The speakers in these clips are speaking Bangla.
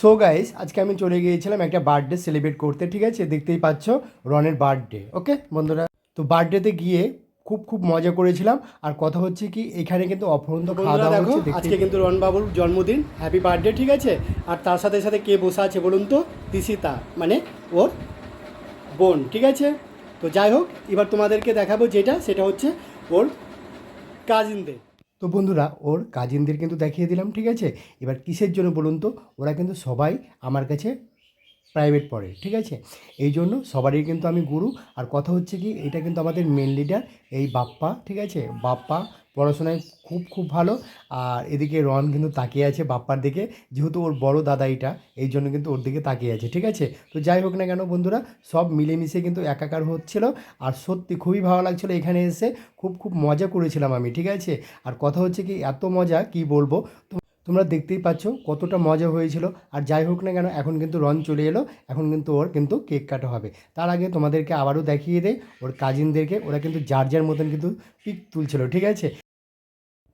সো গাইস আজকে আমি চলে গিয়েছিলাম একটা বার্থডে সেলিব্রেট করতে ঠিক আছে? দেখতেই পাচ্ছ রনের বার্থডে ওকে বন্ধুরা তো বার্থডেতে গিয়ে খুব খুব মজা করেছিলাম। আর কথা হচ্ছে কি এখানে কিন্তু অফরন্ত খাওয়া দাওয়া দেখো হচ্ছে আজকে কিন্তু রনবাবুর জন্মদিন হ্যাপি বার্থডে ঠিক আছে? আর তার সাথে সাথে কে বসে আছে বলুন তো? তিসিতা মানে ওর বোন ঠিক আছে? তো যাই হোক এবার তোমাদেরকে দেখাবো যেটা সেটা হচ্ছে ওর কাজিনদের তো বন্ধুরা, ওর কাজিনদের কিন্তু দেখিয়ে দিলাম, ঠিক আছে? এবার কিসের জন্য বলুন তো? ওরা কিন্তু সবাই আমার কাছে প্রাইভেট পড়ে, ঠিক আছে? এই জন্য সবারই কিন্তু আমি গুরু। আর কথা হচ্ছে কি, এটা কিন্তু আমাদের মেন লিডার এই বাপ্পা, ঠিক আছে? বাপ্পা পড়াশোনায় খুব খুব ভালো। আর এদিকে রন কিন্তু তাকিয়ে আছে বাপ্পার দিকে, যেহেতু ওর বড় দাদা এটা, এই জন্য কিন্তু ওর দিকে তাকিয়ে আছে, ঠিক আছে? তো যাই হোক না কেন বন্ধুরা, সব মিলেমিশে কিন্তু একাকার হচ্ছিল। আর সত্যি খুবই ভালো লাগছিল এখানে এসে। খুব খুব মজা করেছিলাম আমি, ঠিক আছে? আর কথা হচ্ছে কি, এত মজা, কি বলব? তো তোমরা দেখতেই পাচ্ছ কতটা মজা হয়েছিল। আর যাই হোক না কেন, এখন কিন্তু রন চলে এলো, এখন কিন্তু ওর কিন্তু কেক কাটা হবে। তার আগে তোমাদেরকে আবারও দেখিয়ে দেয় ওর কাজিনদেরকে, ওরা কিন্তু যার যার মতন কিন্তু পিক তুলছিল, ঠিক আছে?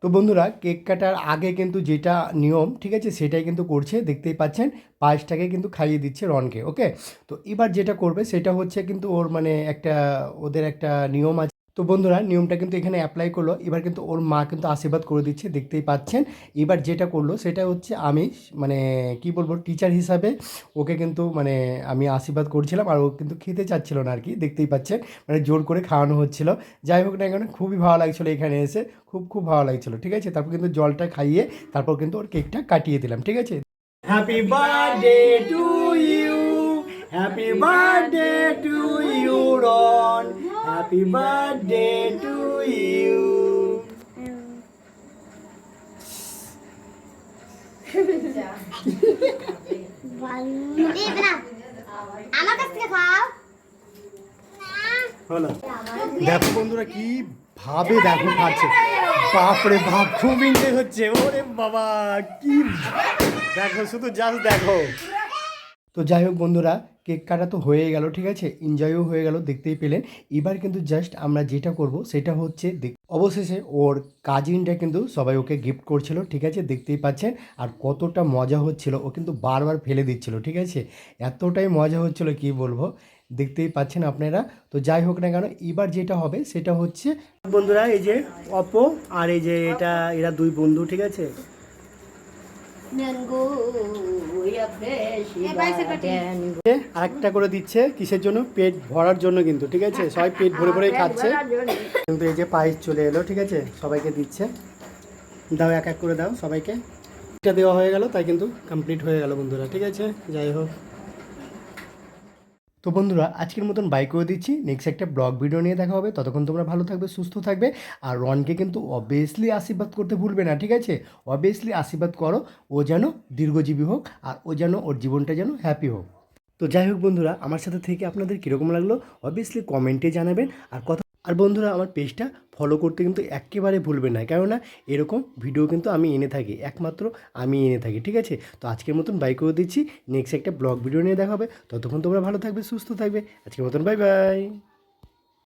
তো বন্ধুরা, কেক কাটার আগে কিন্তু যেটা নিয়ম, ঠিক আছে, সেটাই কিন্তু করছে, দেখতেই পাচ্ছেন, পায়েসটাকে কিন্তু খাইয়ে দিচ্ছে রনকে, ওকে? তো এবার যেটা করবে, সেটা হচ্ছে কিন্তু ওর মানে একটা, ওদের একটা নিয়ম আছে তো বন্ধুরা, নিয়মটা কিন্তু এখানে অ্যাপ্লাই করল। এবার কিন্তু ওর মা কিন্তু আশীর্বাদ করে দিচ্ছে, দেখতেই পাচ্ছেন। এবার যেটা করল, সেটা হচ্ছে আমি মানে কি বলব টিচার হিসাবে ওকে কিন্তু মানে আমি আশীর্বাদ করছিলাম আর ও কিন্তু খেতে চাচ্ছিল না আর কি দেখতেই পাচ্ছেন। মানে জোর করে খাওয়ানো হচ্ছিল। যাই হোক না এখানে খুবই ভালো লাগছিল এখানে এসে, খুব খুব ভালো লাগছিল, ঠিক আছে? তারপর কিন্তু জলটা খাইয়ে, তারপর কিন্তু ওর কেকটা কাটিয়ে দিলাম, ঠিক আছে? Happy birthday to you happy birthday to happy birthday to you আমার কাছ থেকে খাও হলো। দেখো বন্ধুরা কি ভাবে দেখো খাচ্ছে। বাপরে বাপ খুব হচ্ছে। ওরে বাবা কি দেখো শুধু জাস্ট দেখো। তো যাই হোক বন্ধুরা কেক কাটা তো হয়ে গেল, ঠিক আছে? এনজয়ও হয়ে গেল, দেখতেই পেলেন। এবার কিন্তু জাস্ট আমরা যেটা করব, সেটা হচ্ছে অবশেষে ওর কাজিনটা কিন্তু সবাই ওকে গিফট করছিল, ঠিক আছে? দেখতেই পাচ্ছেন? আর কতটা মজা হচ্ছিল, ও কিন্তু বারবার ফেলে দিচ্ছিল, ঠিক আছে? এতটাই মজা হচ্ছিল, কি বলব? দেখতেই পাচ্ছেন আপনারা? তো যাই হোক না কেন, এবার যেটা হবে, সেটা হচ্ছে বন্ধুরা, এই যে অপো আর এই যে এটা, এরা দুই বন্ধু, ঠিক আছে? আরেকটা করে দিচ্ছে কিসের জন্য? পেট ভরার জন্য কিন্তু ঠিক আছে? সবাই পেট ভরে ভরে খাচ্ছে। কিন্তু এই যে পায়েস চলে এলো ঠিক আছে? সবাইকে দিচ্ছে। দাও এক এক করে দাও সবাইকে। এটা দেওয়া হয়ে গেল তাই কিন্তু কমপ্লিট হয়ে গেল বন্ধুরা ঠিক আছে? যাই হোক। তো বন্ধুরা, আজকের মতন বাই করে দিচ্ছি। নেক্সট একটা ব্লগ ভিডিও নিয়ে দেখা হবে। ততক্ষণ তোমরা ভালো থাকবে, সুস্থ থাকবে। আর রনকে কিন্তু অবভিয়াসলি আশীর্বাদ করতে ভুলবে না, ঠিক আছে? অবভিয়াসলি আশীর্বাদ করো, ও যেন দীর্ঘজীবী হোক আর ও যেন ওর জীবনটা যেন হ্যাপি হোক। তো যাই হোক বন্ধুরা, আমার সাথে থেকে আপনাদের কীরকম লাগল? অবভিয়াসলি কমেন্টে জানাবেন। আর কথা আর বন্ধুরা, আমার পেজটা ফলো করতে কিন্তু একেবারে ভুলবেন না। কেননা, এরকম ভিডিও কিন্তু আমি এনে থাকি। একমাত্র আমি এনে থাকি, ঠিক আছে? তো আজকের মতন বাই করে দিচ্ছি। নেক্সট একটা ব্লগ ভিডিও নিয়ে দেখা হবে ততক্ষণ তোমরা ভালো থাকবে, সুস্থ থাকবে। আজকের মতন বাই বাই